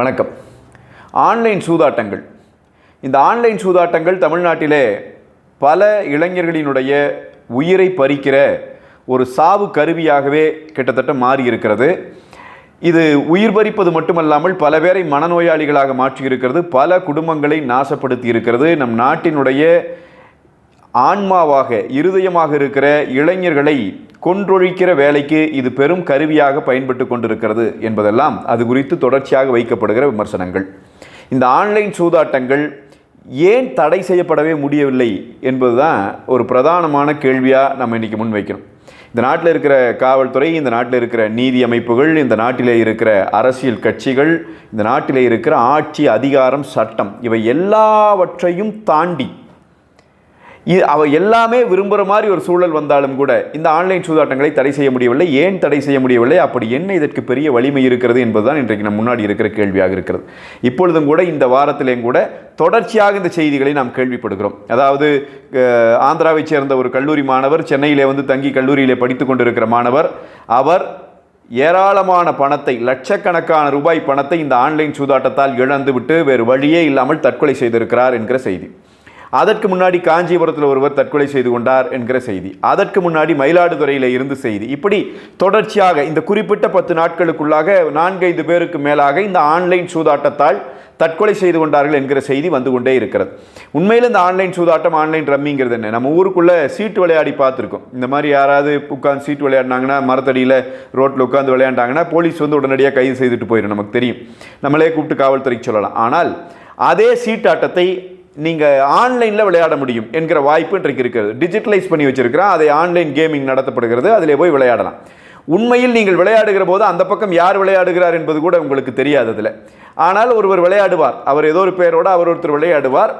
வணக்கம். ஆன்லைன் சூதாட்டங்கள். இந்த ஆன்லைன் சூதாட்டங்கள் தமிழ்நாட்டிலே பல இளைஞர்களினுடைய உயிரை பறிக்கிற ஒரு சாவு கருவியாகவே கிட்டத்தட்ட மாறி இருக்கிறது இது உயிர் பறிப்பது மட்டுமல்லாமல் பல பேரை மனநோயாளிகளாக மாற்றி இருக்கிறது பல குடும்பங்களை நாசப்படுத்தி இருக்கிறது நம் நாட்டினுடைய ஆன்மாவாக இருதயமாக இருக்கிற இளைஞர்களை கொன்றொழிக்கிற வேலைக்கு இது பெரும் கருவியாக பயன்பட்டு கொண்டிருக்கிறது என்பதெல்லாம் அது குறித்து தொடர்ச்சியாக வைக்கப்படுகிற விமர்சனங்கள். இந்த ஆன்லைன் சூதாட்டங்கள் ஏன் தடை செய்யப்படவே முடியவில்லை என்பதுதான் ஒரு பிரதானமான கேள்வியாக நம்ம இன்றைக்கி முன்வைக்கணும் இந்த நாட்டில் இருக்கிற காவல்துறை இந்த நாட்டில் இருக்கிற நீதி அமைப்புகள் இந்த நாட்டிலே இருக்கிற அரசியல் கட்சிகள் இந்த நாட்டிலே இருக்கிற ஆட்சி அதிகாரம் சட்டம் இவை எல்லாவற்றையும் தாண்டி இ- அவ எல்லாமே விரும்புகிற மாதிரி ஒரு சூழல் வந்தாலும் கூட இந்த ஆன்லைன் சூதாட்டங்களை தடை செய்ய முடியவில்லை. ஏன் தடை செய்ய முடியவில்லை? அப்படி என்ன இதற்கு பெரிய வலிமை இருக்கிறது என்பதுதான் இன்றைக்கு நம் முன்னாடி இருக்கிற கேள்வியாக இருக்கிறது. இப்பொழுதும் கூட இந்த வாரத்திலேயும் கூட தொடர்ச்சியாக இந்த செய்திகளை நாம் கேள்விப்படுகிறோம். அதாவது ஆந்திராவைச் சேர்ந்த ஒரு கல்லூரி மாணவர் சென்னையிலே வந்து தங்கி கல்லூரியிலே படித்து கொண்டிருக்கிற மாணவர் அவர் ஏராளமான பணத்தை லட்சக்கணக்கான ரூபாய் பணத்தை இந்த ஆன்லைன் சூதாட்டத்தால் இழந்துவிட்டு வேறு வழியே இல்லாமல் தற்கொலை செய்திருக்கிறார் என்கிற செய்தி. அதற்கு முன்னாடி காஞ்சிபுரத்தில் ஒருவர் தற்கொலை செய்து கொண்டார் என்கிற செய்தி. அதற்கு முன்னாடி மயிலாடுதுறையில் இருந்து செய்தி. இப்படி தொடர்ச்சியாக இந்த குறிப்பிட்ட பத்து நாட்களுக்குள்ளாக நான்கைந்து பேருக்கு மேலாக இந்த ஆன்லைன் சூதாட்டத்தால் தற்கொலை செய்து கொண்டார்கள் என்கிற செய்தி வந்து கொண்டே இருக்கிறது. உண்மையில் இந்த ஆன்லைன் சூதாட்டம் ஆன்லைன் ரம்மிங்கிறது என்ன? நம்ம ஊருக்குள்ளே சீட்டு விளையாடி பார்த்துருக்கோம். இந்த மாதிரி யாராவது உட்காந்து சீட்டு விளையாடினாங்கன்னா மரத்தடியில் ரோட்டில் உட்காந்து விளையாண்டாங்கன்னா போலீஸ் வந்து உடனடியாக கைது செய்துட்டு போயிடும் நமக்கு தெரியும். நம்மளே கூப்பிட்டு காவல்துறைக்கு சொல்லலாம். ஆனால் அதே சீட்டாட்டத்தை நீங்கள் ஆன்லைனில் விளையாட முடியும் என்கிற வாய்ப்பு இன்றைக்கு இருக்கிறது. டிஜிட்டலைஸ் பண்ணி வச்சுருக்கிறோம் அதை ஆன்லைன் கேமிங் நடத்தப்படுகிறது. அதிலே போய் விளையாடலாம். உண்மையில் நீங்கள் விளையாடுகிற போது அந்த பக்கம் யார் விளையாடுகிறார் என்பது கூட உங்களுக்கு தெரியாது அதில். ஆனால் ஒருவர் விளையாடுவார். அவர் ஏதோ ஒரு பெயரோடு அவர் ஒருத்தர் விளையாடுவார்.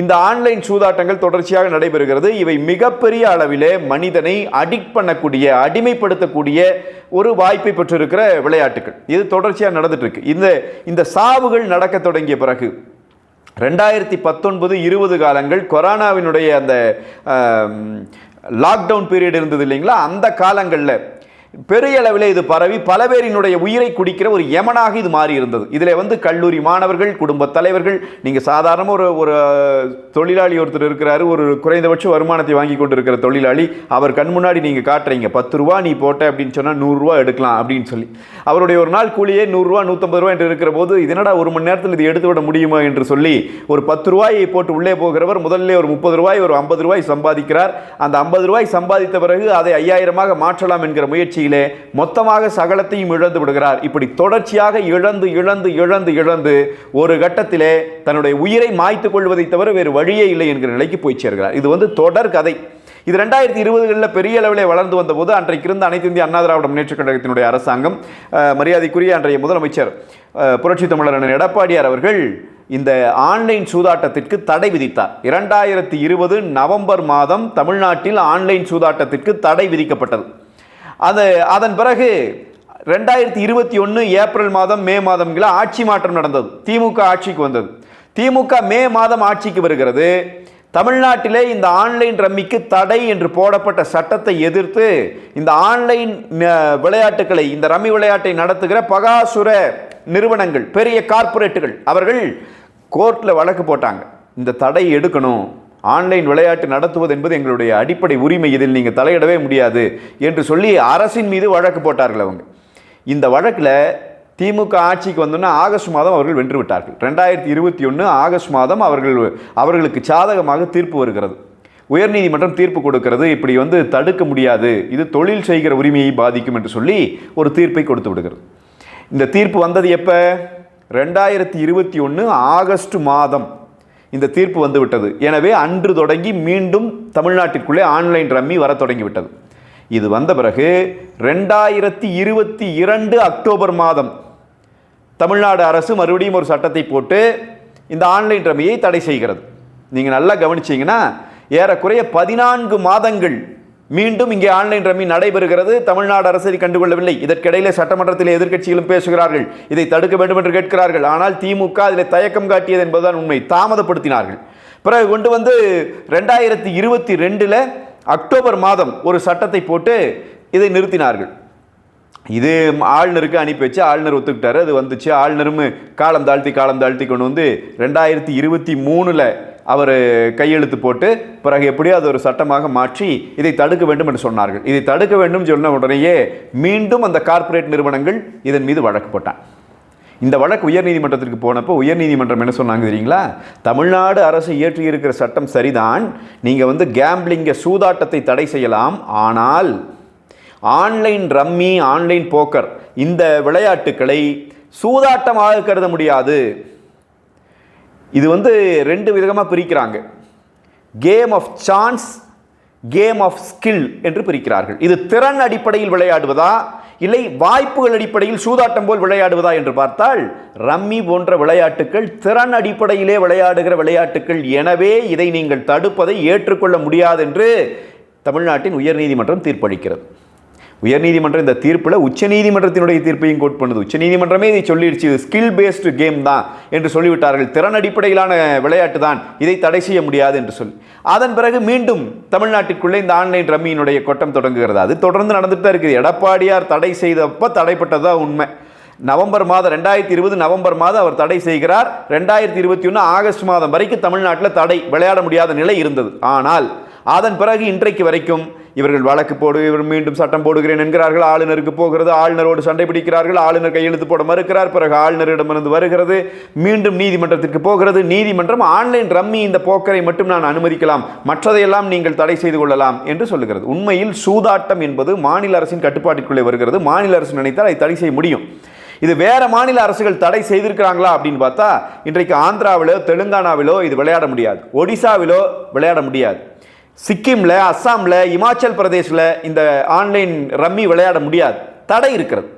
இந்த ஆன்லைன் சூதாட்டங்கள் தொடர்ச்சியாக நடைபெறுகிறது. இவை மிகப்பெரிய அளவிலே மனிதனை அடிக்ட் பண்ணக்கூடிய அடிமைப்படுத்தக்கூடிய ஒரு வாய்ப்பை பெற்றிருக்கிற விளையாட்டுகள் இது தொடர்ச்சியாக நடந்துட்டு இருக்கு. இந்த இந்த சாவுகள் நடக்க தொடங்கிய பிறகு ரெண்டாயிரத்தி பத்தொன்பது இருபது காலங்கள் கொரோனாவினுடைய அந்த லாக்டவுன் பீரியட் இருந்தது இல்லைங்களா? அந்த காலங்களில் பெரிய அளவில் இது பரவி பல பேரினுடைய உயிரை குடிக்கிற ஒரு யமனாக இது மாறி இருந்தது இதில் வந்து கல்லூரி மாணவர்கள் குடும்பத் தலைவர்கள் நீங்கள் சாதாரண ஒரு ஒரு தொழிலாளி ஒருத்தர் இருக்கிறாரு ஒரு குறைந்தபட்ச வருமானத்தை வாங்கி கொண்டு இருக்கிற தொழிலாளி அவர் கண் முன்னாடி நீங்கள் காட்டுறீங்க. பத்து ரூபா நீ போட்ட அப்படின்னு சொன்னால் நூறுரூவா எடுக்கலாம் அப்படின்னு சொல்லி. அவருடைய ஒரு நாள் கூலியே நூறுரூவா நூற்றம்பது ரூபா என்று இருக்கிற போது இது என்னடா ஒரு மணி நேரத்தில் இது எடுத்து விட முடியுமா என்று சொல்லி ஒரு பத்து ரூபாயை போட்டு உள்ளே போகிறவர் முதல்ல ஒரு முப்பது ரூபாய் ஒரு ஐம்பது ரூபாய் சம்பாதிக்கிறார். அந்த ஐம்பது ரூபாய் சம்பாதித்த பிறகு அதை ஐயாயிரமாக மாற்றலாம் என்கிற முயற்சி முயற்சியிலே மொத்தமாக சகலத்தையும் இழந்து விடுகிறார். இப்படி தொடர்ச்சியாக இழந்து இழந்து இழந்து இழந்து ஒரு கட்டத்திலே தன்னுடைய உயிரை மாய்த்து கொள்வதை தவிர வேறு வழியே இல்லை என்கிற நிலைக்கு போய் சேர்கிறார். இது வந்து தொடர் கதை. இது ரெண்டாயிரத்தி இருபதுகளில் பெரிய அளவில் வளர்ந்து வந்தபோது அன்றைக்கு இருந்த அனைத்து இந்திய அண்ணா திராவிட முன்னேற்றக் கழகத்தினுடைய அரசாங்கம் மரியாதைக்குரிய அன்றைய முதலமைச்சர் புரட்சி புரட்சித் தமிழர் எடப்பாடியார் அவர்கள் இந்த ஆன்லைன் சூதாட்டத்திற்கு தடை விதித்தார். இரண்டாயிரத்தி இருபது நவம்பர் மாதம் தமிழ்நாட்டில் ஆன்லைன் சூதாட்டத்திற்கு தடை விதிக்கப்பட்டது. அது அதன் பிறகு ரெண்டாயிரத்தி இருபத்தி ஒன்று ஏப்ரல் மாதம் மே மாதம்கள ஆட்சி மாற்றம் நடந்தது. திமுக ஆட்சிக்கு வந்தது. திமுக மே மாதம் ஆட்சிக்கு வருகிறது. தமிழ்நாட்டிலே இந்த ஆன்லைன் ரம்மிக்கு தடை என்று போடப்பட்ட சட்டத்தை எதிர்த்து இந்த ஆன்லைன் விளையாட்டுகளை இந்த ரம்மி விளையாட்டை நடத்துகிற பகாசுர நிறுவனங்கள் பெரிய கார்ப்பரேட்டுகள் அவர்கள் கோர்ட்டில் வழக்கு போட்டாங்க. இந்த தடை எடுக்கணும். ஆன்லைன் விளையாட்டு நடத்துவது என்பது எங்களுடைய அடிப்படை உரிமை. இதில் நீங்கள் தலையிடவே முடியாது என்று சொல்லி அரசின் மீது வழக்கு போட்டார்கள் அவங்க. இந்த வழக்கில் திமுக ஆட்சிக்கு வந்தோன்னா ஆகஸ்ட் மாதம் அவர்கள் வென்று விட்டார்கள். ரெண்டாயிரத்தி இருபத்தி ஒன்று ஆகஸ்ட் மாதம் அவர்கள் அவர்களுக்கு சாதகமாக தீர்ப்பு வருகிறது. உயர்நீதிமன்றம் தீர்ப்பு கொடுக்கிறது. இப்படி வந்து தடுக்க முடியாது. இது தொழில் செய்கிற உரிமையை பாதிக்கும் என்று சொல்லி ஒரு தீர்ப்பை கொடுத்து விடுகிறது. இந்த தீர்ப்பு வந்தது எப்போ? ரெண்டாயிரத்தி இருபத்தி ஒன்று ஆகஸ்ட் மாதம். இந்த தீர்ப்பு வந்துவிட்டது. எனவே அன்று தொடங்கி மீண்டும் தமிழ்நாட்டிற்குள்ளே ஆன்லைன் ரம்மி வர தொடங்கி விட்டது இது வந்த பிறகு ரெண்டாயிரத்தி இருபத்தி இரண்டு அக்டோபர் மாதம் தமிழ்நாடு அரசு மறுபடியும் ஒரு சட்டத்தை போட்டு இந்த ஆன்லைன் ரம்மியை தடை செய்கிறது. நீங்கள் நல்லா கவனிச்சீங்கன்னா ஏறக்குறைய பதினான்கு மாதங்கள் மீண்டும் இங்கே ஆன்லைன் ரம்மி நடைபெறுகிறது. தமிழ்நாடு அரசு இதை கண்டுகொள்ளவில்லை. இதற்கிடையிலே சட்டமன்றத்தில் எதிர்க்கட்சிகளும் பேசுகிறார்கள். இதை தடுக்க வேண்டும் என்று கேட்கிறார்கள். ஆனால் திமுக அதில் தயக்கம் காட்டியது என்பதுதான் உண்மை. தாமதப்படுத்தினார்கள். பிறகு கொண்டு வந்து ரெண்டாயிரத்தி இருபத்தி ரெண்டில் அக்டோபர் மாதம் ஒரு சட்டத்தை போட்டு இதை நிறுத்தினார்கள். இது ஆளுநருக்கு அனுப்பி வச்சு ஆளுநர் ஒத்துக்கிட்டாரு. அது வந்துச்சு. ஆளுநரும் காலம் தாழ்த்தி காலம் தாழ்த்தி கொண்டு வந்து ரெண்டாயிரத்தி இருபத்தி மூணில் அவர் கையெழுத்து போட்டு பிறகு எப்படியோ அது ஒரு சட்டமாக மாற்றி இதை தடுக்க வேண்டும் என்று சொன்னார்கள். இதை தடுக்க வேண்டும் சொன்ன உடனேயே மீண்டும் அந்த கார்ப்பரேட் நிறுவனங்கள் இதன் மீது வழக்கு போட்டான் இந்த வழக்கு உயர்நீதிமன்றத்திற்கு போனப்போ உயர்நீதிமன்றம் என்ன சொன்னாங்க தெரியுங்களா? தமிழ்நாடு அரசு இயற்றியிருக்கிற சட்டம் சரிதான். நீங்கள் வந்து கேம்பிளிங்கை சூதாட்டத்தை தடை செய்யலாம். ஆனால் ஆன்லைன் ரம்மி ஆன்லைன் போக்கர் இந்த விளையாட்டுக்களை சூதாட்டமாக கருத முடியாது. இது வந்து ரெண்டு விதமாக பிரிக்கிறாங்க. Game of chance game of skill என்று பிரிக்கிறார்கள். இது திறன் அடிப்படையில் விளையாடுவதா இல்லை வாய்ப்புகள் அடிப்படையில் சூதாட்டம் போல் விளையாடுவதா என்று பார்த்தால் ரம்மி போன்ற விளையாட்டுக்கள் திறன் அடிப்படையிலே விளையாடுகிற விளையாட்டுக்கள். எனவே இதை நீங்கள் தடுப்பதை ஏற்றுக்கொள்ள முடியாது என்று தமிழ்நாட்டின் உயர்நீதிமன்றம் தீர்ப்பளிக்கிறது. உயர்நீதிமன்றம் இந்த தீர்ப்பில் உச்சநீதிமன்றத்தினுடைய தீர்ப்பையும் கோட் பண்ணுது. உச்சநீதிமன்றமே இதை சொல்லிடுச்சு. இது ஸ்கில் பேஸ்டு கேம் தான் என்று சொல்லிவிட்டார்கள். திறன் அடிப்படையிலான விளையாட்டு தான். இதை தடை செய்ய முடியாது என்று சொல்லி. அதன் பிறகு மீண்டும் தமிழ்நாட்டிற்குள்ளே இந்த ஆன்லைன் ரம்மியினுடைய கொட்டம் தொடங்குகிறது. அது தொடர்ந்து நடந்துட்டு தான் இருக்குது. எடப்பாடியார் தடை செய்தப்போ தடைப்பட்டதா உண்மை. நவம்பர் மாதம் ரெண்டாயிரத்தி இருபது நவம்பர் மாதம் அவர் தடை செய்கிறார். ரெண்டாயிரத்தி இருபத்தி ஒன்று ஆகஸ்ட் மாதம் வரைக்கும் தமிழ்நாட்டில் தடை விளையாட முடியாத நிலை இருந்தது. ஆனால் அதன் பிறகு இன்றைக்கு வரைக்கும் இவர்கள் வழக்கு போடு இவர் மீண்டும் சட்டம் போடுகிறேன் என்கிறார்கள். ஆளுநருக்கு போகிறது ஆளுநரோடு சண்டை பிடிக்கிறார்கள். ஆளுநர் கையெழுத்து போட மறுக்கிறார். பிறகு ஆளுநரிடமிருந்து வருகிறது. மீண்டும் நீதிமன்றத்திற்கு போகிறது. நீதிமன்றம் ஆன்லைன் ரம்மி இந்த போக்கரை மட்டும் நான் அனுமதிக்கலாம். மற்றதையெல்லாம் நீங்கள் தடை செய்து கொள்ளலாம் என்று சொல்லுகிறது. உண்மையில் சூதாட்டம் என்பது மாநில அரசின் கட்டுப்பாட்டிற்குள்ளே வருகிறது. மாநில அரசு நினைத்தால் அதை தடை செய்ய முடியும். இது வேற மாநில அரசுகள் தடை செய்திருக்கிறாங்களா அப்படின்னு பார்த்தா இன்றைக்கு ஆந்திராவிலோ தெலுங்கானாவிலோ இது விளையாட முடியாது. ஒடிசாவிலோ விளையாட முடியாது. சிக்கிமில் அஸ்ஸாமில் இமாச்சல் பிரதேசில் இந்த ஆன்லைன் ரம்மி விளையாட முடியாது. தடை இருக்கிறது.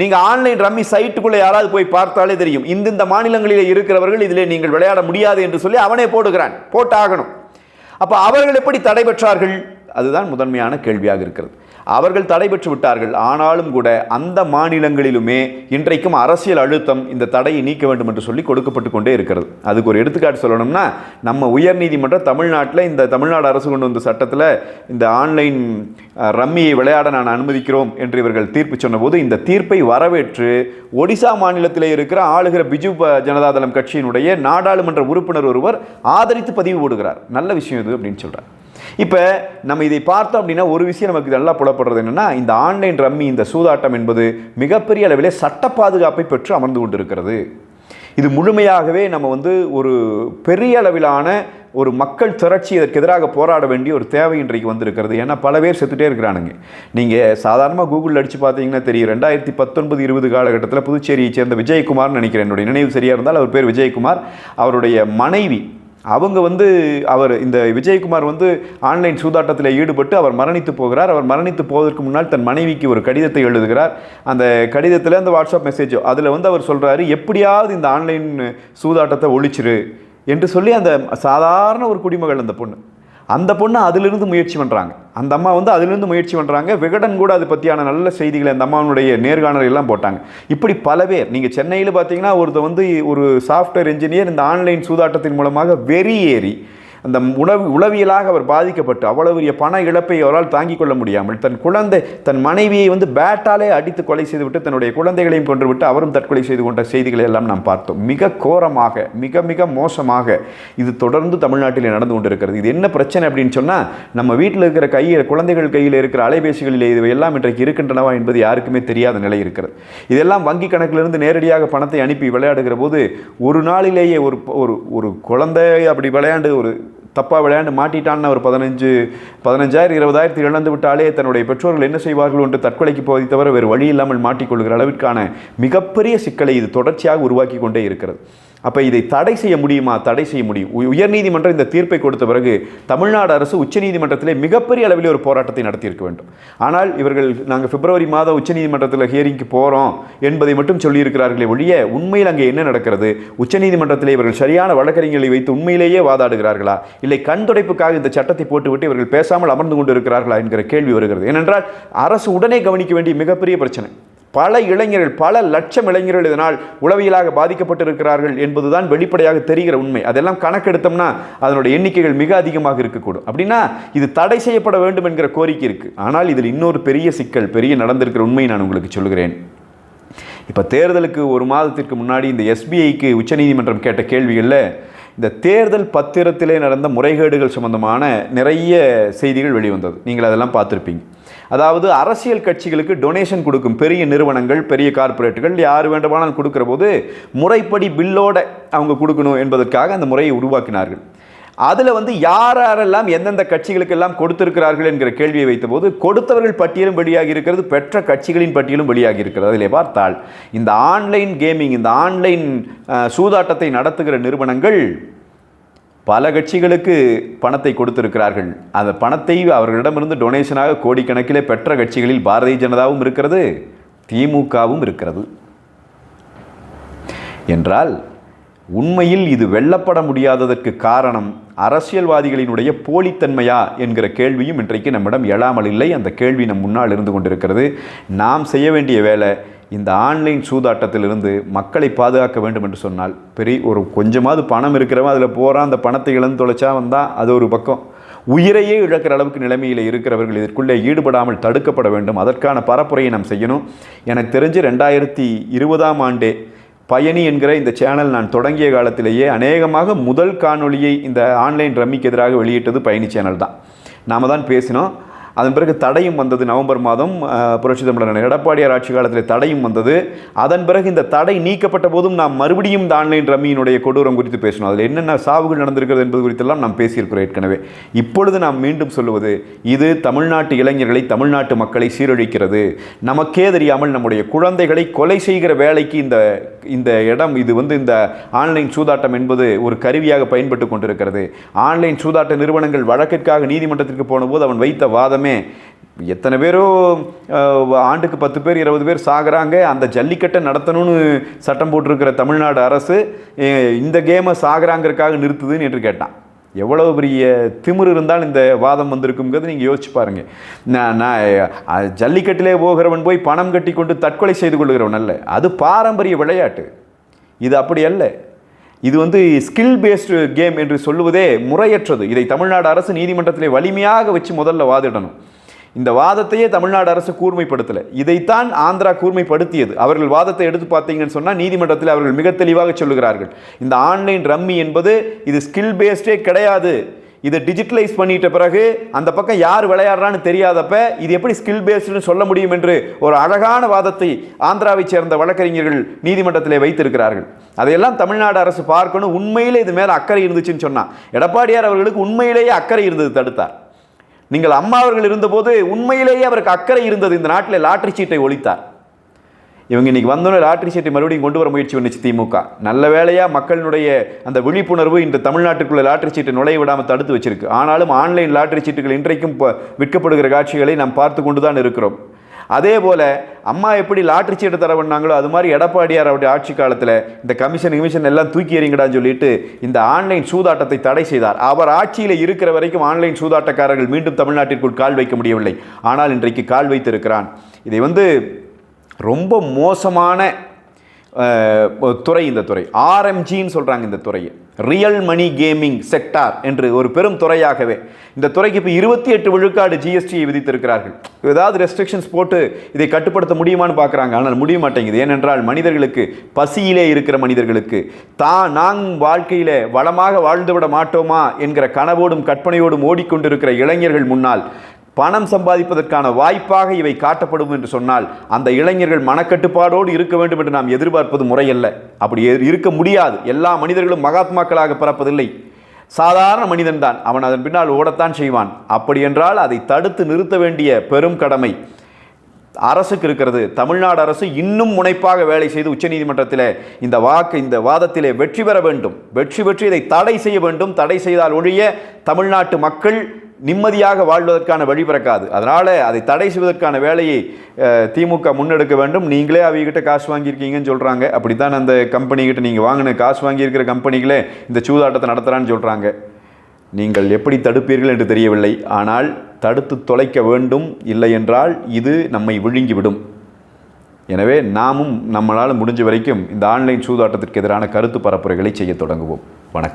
நீங்கள் ஆன்லைன் ரம்மி சைட்டுக்குள்ளே யாராவது போய் பார்த்தாலே தெரியும். இந்தந்த மாநிலங்களில் இருக்கிறவர்கள் இதில் நீங்கள் விளையாட முடியாது என்று சொல்லி அவனே போடுகிறான். போட்டாகணும். அப்போ அவர்கள் எப்படி தடை பெற்றார்கள்? அதுதான் முதன்மையான கேள்வியாக இருக்கிறது. அவர்கள் தடைபெற்று விட்டார்கள். ஆனாலும் கூட அந்த மாநிலங்களிலுமே இன்றைக்கும் அரசியல் அழுத்தம் இந்த தடையை நீக்க வேண்டும் என்று சொல்லி கொடுக்கப்பட்டு கொண்டே இருக்கிறது. அதுக்கு ஒரு எடுத்துக்காட்டு சொல்லணும்னா நம்ம உயர்நீதிமன்றம் தமிழ்நாட்டில் இந்த தமிழ்நாடு அரசு கொண்டு வந்த சட்டத்தில் இந்த ஆன்லைன் ரம்மியை விளையாட நான் அனுமதிக்கிறோம் என்று இவர்கள் தீர்ப்பு சொன்னபோது இந்த தீர்ப்பை வரவேற்று ஒடிசா மாநிலத்திலே இருக்கிற ஆளுகிற பிஜு ப- ஜனதாதளம் கட்சியினுடைய நாடாளுமன்ற உறுப்பினர் ஒருவர் ஆதரித்து பதிவு போடுகிறார். நல்ல விஷயம் இது அப்படின்னு சொல்கிறார் இப்போ நம்ம இதை பார்த்தோம் அப்படின்னா ஒரு விஷயம் நமக்கு நல்லா புலப்படுறது என்னென்னா இந்த ஆன்லைன் ரம்மி இந்த சூதாட்டம் என்பது மிகப்பெரிய அளவிலே சட்ட பாதுகாப்பை பெற்று அமர்ந்து கொண்டிருக்கிறது. இது முழுமையாகவே நம்ம வந்து ஒரு பெரிய அளவிலான ஒரு மக்கள் திரட்சி இதற்கு எதிராக போராட வேண்டிய ஒரு தேவை இன்றைக்கு வந்திருக்கிறது. ஏன்னா பல பேர் செத்துட்டே இருக்கிறானுங்க. நீங்கள் சாதாரணமாக கூகுளில் அடித்து பார்த்தீங்கன்னா தெரியும் ரெண்டாயிரத்தி பத்தொன்பது இருபது காலகட்டத்தில் புதுச்சேரியை சேர்ந்த விஜயகுமார்னு நினைக்கிறேன். என்னுடைய நினைவு சரியாக இருந்தால் அவர் பேர் விஜயகுமார். அவருடைய மனைவி அவங்க வந்து அவர் இந்த விஜயகுமார் வந்து ஆன்லைன் சூதாட்டத்தில் ஈடுபட்டு அவர் மரணித்து போகிறார். அவர் மரணித்து போவதற்கு முன்னால் தன் மனைவிக்கு ஒரு கடிதத்தை எழுதுகிறார். அந்த கடிதத்தில் அந்த வாட்ஸ்அப் மெசேஜோ அதில் வந்து அவர் சொல்கிறாரு எப்படியாவது இந்த ஆன்லைன் சூதாட்டத்தை ஒழிச்சிரு என்று சொல்லி அந்த சாதாரண ஒரு குடிமகள் அந்த பொண்ணு. அந்த பொண்ணு அதிலிருந்து முயற்சி பண்ணுறாங்க அந்த அம்மா வந்து அதிலிருந்து முயற்சி பண்ணுறாங்க விகடன் கூட அது பற்றியான நல்ல செய்திகளை அந்த அம்மாவுடைய நேர்காணல் எல்லாம் போட்டாங்க. இப்படி பல பேர் நீங்கள் சென்னையில் பார்த்தீங்கன்னா ஒருத்தர் வந்து ஒரு சாஃப்ட்வேர் இன்ஜினியர் இந்த ஆன்லைன் சூதாட்டத்தின் மூலமாக வெறியேறி அந்த உணவு உளவியலாக அவர் பாதிக்கப்பட்டு அவ்வளவு பெரிய பண இழப்பை அவரால் தாங்கிக் கொள்ள முடியாமல் தன் குழந்தை தன் மனைவியை வந்து பேட்டாலே அடித்து கொலை செய்துவிட்டு தன்னுடைய குழந்தைகளையும் கொன்று விட்டு அவரும் தற்கொலை செய்து கொண்ட செய்திகளை எல்லாம் நாம் பார்த்தோம். மிக கோரமாக மிக மிக மோசமாக இது தொடர்ந்து தமிழ்நாட்டில் நடந்து கொண்டிருக்கிறது. இது என்ன பிரச்சனை அப்படின்னு சொன்னால் நம்ம வீட்டில் இருக்கிற கையில் குழந்தைகள் கையில் இருக்கிற அலைபேசிகளில் இது எல்லாம் இன்றைக்கு இருக்கின்றனவா என்பது யாருக்குமே தெரியாத நிலை இருக்கிறது. இதெல்லாம் வங்கி கணக்கிலிருந்து நேரடியாக பணத்தை அனுப்பி விளையாடுகிற போது ஒரு நாளிலேயே ஒரு ஒரு ஒரு குழந்தை அப்படி விளையாண்டு ஒரு தப்பாக விளையாண்டு மாட்டிட்டான்னு ஒரு பதினஞ்சு பதினஞ்சாயிரம் இருபதாயிரத்தி இழந்து விட்டாலே தன்னுடைய பெற்றோர்கள் என்ன செய்வார்கள் என்று தற்கொலைக்கு போவதை தவிர வேறு வழி இல்லாமல் மாட்டிக்கொள்கிற அளவிற்கான மிகப்பெரிய சிக்கலை இது தொடர்ச்சியாக உருவாக்கி கொண்டே இருக்கிறது. அப்போ இதை தடை செய்ய முடியுமா? தடை செய்ய முடியும். உ- உயர்நீதிமன்றம் இந்த தீர்ப்பை கொடுத்த பிறகு தமிழ்நாடு அரசு உச்சநீதிமன்றத்திலே மிகப்பெரிய அளவில் ஒரு போராட்டத்தை நடத்தியிருக்க வேண்டும். ஆனால் இவர்கள் நாங்கள் பிப்ரவரி மாதம் உச்சநீதிமன்றத்தில் ஹியரிங்க்கு போகிறோம் என்பதை மட்டும் சொல்லியிருக்கிறார்களே ஒழிய உண்மையில் அங்கே என்ன நடக்கிறது? உச்சநீதிமன்றத்தில் இவர்கள் சரியான வழக்கறிஞர்களை வைத்து உண்மையிலேயே வாதாடுகிறார்களா? இல்லை கண் துடைப்புக்காக இந்த சட்டத்தை போட்டுவிட்டு இவர்கள் பேசாமல் அமர்ந்து கொண்டு இருக்கிறார்களா என்கிற கேள்வி வருகிறது. ஏனென்றால் அரசு உடனே கவனிக்க வேண்டிய மிகப்பெரிய பிரச்சனை. பல இளைஞர்கள் பல லட்சம் இளைஞர்கள் இதனால் உளவியலாக பாதிக்கப்பட்டிருக்கிறார்கள் என்பதுதான் வெளிப்படையாக தெரிகிற உண்மை. அதெல்லாம் கணக்கெடுத்தோம்னா அதனுடைய எண்ணிக்கைகள் மிக அதிகமாக இருக்கக்கூடும். அப்படின்னா இது தடை செய்யப்பட வேண்டும் என்கிற கோரிக்கை இருக்கு. ஆனால் இதில் இன்னொரு பெரிய சிக்கல் பெரிய நடந்திருக்கிற உண்மையை நான் உங்களுக்கு சொல்கிறேன் இப்போ தேர்தலுக்கு ஒரு மாதத்திற்கு முன்னாடி இந்த எஸ்பிஐக்கு உச்சநீதிமன்றம் கேட்ட கேள்விகளில் இந்த தேர்தல் பத்திரத்திலே நடந்த முறைகேடுகள் சம்பந்தமான நிறைய செய்திகள் வெளிவந்தது. நீங்கள் அதெல்லாம் பார்த்துருப்பீங்க. அதாவது அரசியல் கட்சிகளுக்கு டொனேஷன் கொடுக்கும் பெரிய நிறுவனங்கள் பெரிய கார்ப்பரேட்டுகள் யார் வேண்டுமானாலும் கொடுக்குற போது முறைப்படி பில்லோட அவங்க கொடுக்கணும் என்பதற்காக அந்த முறையை உருவாக்கினார்கள். அதில் வந்து யார் யாரெல்லாம் எந்தெந்த கட்சிகளுக்கெல்லாம் கொடுத்திருக்கிறார்கள் என்கிற கேள்வியை வைத்தபோது கொடுத்தவர்கள் பட்டியலும் வெளியாகி இருக்கிறது பெற்ற கட்சிகளின் பட்டியலும் வெளியாகி இருக்கிறது. அதிலே பார்த்தால் இந்த ஆன்லைன் கேமிங் இந்த ஆன்லைன் சூதாட்டத்தை நடத்துகிற நிறுவனங்கள் பல கட்சிகளுக்கு பணத்தை கொடுத்திருக்கிறார்கள். அந்த பணத்தை அவர்களிடமிருந்து டொனேஷனாக கோடிக்கணக்கிலே பெற்ற கட்சிகளில் பாரதிய ஜனதாவும் இருக்கிறது திமுகவும் இருக்கிறது. என்றால் உண்மையில் இது வெல்லப்பட முடியாததற்கு காரணம் அரசியல்வாதிகளினுடைய போலித்தன்மையா என்கிற கேள்வியும் இன்றைக்கு நம்மிடம் எழாமல் இல்லை. அந்த கேள்வி நம் முன்னால் இருந்து கொண்டிருக்கிறது. நாம் செய்ய வேண்டிய வேலை இந்த ஆன்லைன் சூதாட்டத்திலிருந்து மக்களை பாதுகாக்க வேண்டும் என்று சொன்னால் பெரிய ஒரு கொஞ்சமாவது பணம் இருக்கிறவன் அதில் போகிறான் அந்த பணத்தை இழந்து தொலைச்சா வந்தால் அது ஒரு பக்கம். உயிரையே இழக்கிற அளவுக்கு நிலைமையில் இருக்கிறவர்கள் இதற்குள்ளே ஈடுபடாமல் தடுக்கப்பட வேண்டும். அதற்கான பரப்புரையை நாம் செய்யணும். எனக்கு தெரிஞ்சு ரெண்டாயிரத்தி இருபதாம் ஆண்டே பயணி என்கிற இந்த சேனல் நான் தொடங்கிய காலத்திலேயே அநேகமாக முதல் காணொளியை இந்த ஆன்லைன் ரம்மிக்கு எதிராக வெளியிட்டது பயணி சேனல் தான். நாம தான் பேசினோம். அதன் பிறகு தடையும் வந்தது நவம்பர் மாதம் புரட்சி தமிழர் எடப்பாடியார் ஆட்சி காலத்தில் தடையும் வந்தது. அதன் பிறகு இந்த தடை நீக்கப்பட்ட போதும் நாம் மறுபடியும் இந்த ஆன்லைன் ரம்மியினுடைய கொடூரம் குறித்து பேசணும். அதில் என்னென்ன சாவுகள் நடந்திருக்கிறது என்பது குறித்தெல்லாம் நாம் பேசியிருக்கிறோம் ஏற்கனவே. இப்பொழுது நாம் மீண்டும் சொல்லுவது இது தமிழ்நாட்டு இளைஞர்களை தமிழ்நாட்டு மக்களை சீரழிக்கிறது. நமக்கே தெரியாமல் நம்முடைய குழந்தைகளை கொலை செய்கிற வேலைக்கு இந்த இந்த இடம் இது வந்து இந்த ஆன்லைன் சூதாட்டம் என்பது ஒரு கருவியாக பயன்பட்டு கொண்டிருக்கிறது. ஆன்லைன் சூதாட்ட நிறுவனங்கள் வழக்கிற்காக நீதிமன்றத்திற்கு போனபோது அவன் வைத்த வாதமே எத்தனை பேரோ ஆண்டுக்கு பத்து பேர் இருபது பேர் சாகுறாங்க. அந்த ஜல்லிக்கட்டை நடத்தணும்னு சட்டம் போட்டிருக்கிற தமிழ்நாடு அரசு இந்த கேமை சாகிறாங்கிறதுக்காக நிறுத்துதுன்னு என்று கேட்டான். எவ்வளவு பெரிய திமிரு இருந்தால் இந்த வாதம் வந்திருக்குங்கிறது நீங்கள் யோசிச்சு பாருங்க. நான் நான் ஜல்லிக்கட்டிலே போகிறவன் போய் பணம் கட்டி கொண்டு தற்கொலை செய்து கொள்கிறவன் அல்ல. அது பாரம்பரிய விளையாட்டு. இது அப்படி அல்ல. இது வந்து ஸ்கில் பேஸ்டு கேம் என்று சொல்லுவதே முறையற்றது. இதை தமிழ்நாடு அரசு நீதிமன்றத்திலே வலிமையாக வச்சு முதல்ல வாதிடணும். இந்த வாதத்தையே தமிழ்நாடு அரசு கூர்மைப்படுத்தலை. இதைத்தான் ஆந்திரா கூர்மைப்படுத்தியது. அவர்கள் வாதத்தை எடுத்து பார்த்தீங்கன்னு சொன்னால் நீதிமன்றத்தில் அவர்கள் மிக தெளிவாக சொல்லுகிறார்கள். இந்த ஆன்லைன் ரம்மி என்பது இது ஸ்கில் பேஸ்டே கிடையாது. இதை டிஜிட்டலைஸ் பண்ணிட்ட பிறகு அந்த பக்கம் யார் விளையாடுறான்னு தெரியாதப்ப இது எப்படி ஸ்கில் பேஸ்டுன்னு சொல்ல முடியும் என்று ஒரு அழகான வாதத்தை ஆந்திராவைச் சேர்ந்த வழக்கறிஞர்கள் நீதிமன்றத்தில் வைத்திருக்கிறார்கள். அதையெல்லாம் தமிழ்நாடு அரசு பார்க்கணும். உண்மையிலே இது மேலே அக்கறை இருந்துச்சுன்னு சொன்னால் எடப்பாடியார் அவர்களுக்கு உண்மையிலேயே அக்கறை இருந்தது தடுத்தார். நீங்கள் அம்மா அவர்கள் இருந்தபோது உண்மையிலேயே அவருக்கு அக்கறை இருந்தது. இந்த நாட்டில் லாட்டரி சீட்டை ஒழித்தார். இவங்க இன்னைக்கு வந்தோடனே லாட்ரி சீட்டை மறுபடியும் கொண்டு வர முயற்சி பண்ணிச்சு திமுக. நல்ல வேலையாக மக்களினுடைய அந்த விழிப்புணர்வு இந்த தமிழ்நாட்டுக்குள்ளே லாட்ரி சீட்டை நுழைய விடாமல் தடுத்து வச்சிருக்கு. ஆனாலும் ஆன்லைன் லாட்ரி சீட்டுகள் இன்றைக்கும் இப்போ விற்கப்படுகிற காட்சிகளை நாம் பார்த்து கொண்டு தான் இருக்கிறோம். அதே போல் அம்மா எப்படி லாட்ரி சீட்டு தர பண்ணாங்களோ அது மாதிரி எடப்பாடியார் அவருடைய ஆட்சி காலத்தில் இந்த கமிஷன் கமிஷன் எல்லாம் தூக்கி எறிங்கடான்னு சொல்லிட்டு இந்த ஆன்லைன் சூதாட்டத்தை தடை செய்தார். அவர் ஆட்சியில் இருக்கிற வரைக்கும் ஆன்லைன் சூதாட்டக்காரர்கள் மீண்டும் தமிழ்நாட்டிற்குள் கால் வைக்க முடியவில்லை. ஆனால் இன்றைக்கு கால் வைத்திருக்கிறான். இதை வந்து ரொம்ப மோசமான துறை இந்த துறை. ஆர்எம்ஜின்னு சொல்கிறாங்க இந்த துறையை ரியல் மணி கேமிங் செக்டார் என்று ஒரு பெரும் துறையாகவே. இந்த துறைக்கு இப்போ இருபத்தி எட்டு விழுக்காடு ஜிஎஸ்டியை விதித்திருக்கிறார்கள். ஏதாவது ரெஸ்ட்ரிக்ஷன்ஸ் போட்டு இதை கட்டுப்படுத்த முடியுமான்னு பார்க்குறாங்க ஆனால் முடிய மாட்டேங்குது. ஏனென்றால் மனிதர்களுக்கு பசியிலே இருக்கிற மனிதர்களுக்கு தான் நாங் வாழ்க்கையில் வளமாக வாழ்ந்துவிட மாட்டோமா என்கிற கனவோடும் கற்பனையோடும் ஓடிக்கொண்டிருக்கிற இளைஞர்கள் முன்னால் பணம் சம்பாதிப்பதற்கான வாய்ப்பாக இவை காட்டப்படும் என்று சொன்னால் அந்த இளைஞர்கள் மனக்கட்டுப்பாடோடு இருக்க வேண்டும் என்று நாம் எதிர்பார்ப்பது முறையல்ல. அப்படி இருக்க முடியாது. எல்லா மனிதர்களும் மகாத்மாக்களாக பிறப்பதில்லை. சாதாரண மனிதன்தான் அவன் அதன் பின்னால் ஓடத்தான் செய்வான். அப்படி என்றால் அதை தடுத்து நிறுத்த வேண்டிய பெரும் கடமை. அரசுக்கு இருக்கிறது. தமிழ்நாடு அரசு இன்னும் முனைப்பாக வேலை செய்து உச்சநீதிமன்றத்தில் இந்த வாக்கு இந்த வாதத்திலே வெற்றி பெற வேண்டும். வெற்றி பெற்று இதை தடை செய்ய வேண்டும். தடை செய்தால் ஒழிய தமிழ்நாட்டு மக்கள் நிம்மதியாக வாழ்வதற்கான வழி பிறக்காது. அதனால் அதை தடை செய்வதற்கான வேலையை திமுக முன்னெடுக்க வேண்டும். நீங்களே அவங்ககிட்ட காசு வாங்கியிருக்கீங்கன்னு சொல்கிறாங்க அப்படித்தான் அந்த கம்பெனிகிட்ட நீங்கள் வாங்கின காசு வாங்கியிருக்கிற கம்பெனிகளே இந்த சூதாட்டத்தை நடத்துகிறான்னு சொல்கிறாங்க நீங்கள் எப்படி தடுப்பீர்கள் என்று தெரியவில்லை. ஆனால் தடுத்து தொலைக்க வேண்டும். இல்லை என்றால் இது நம்மை விழுங்கிவிடும். எனவே நாமும் நம்மளால் முடிஞ்ச வரைக்கும் இந்த ஆன்லைன் சூதாட்டத்திற்கு எதிரான கருத்து பரப்புரைகளை செய்ய தொடங்குவோம். வணக்கம்.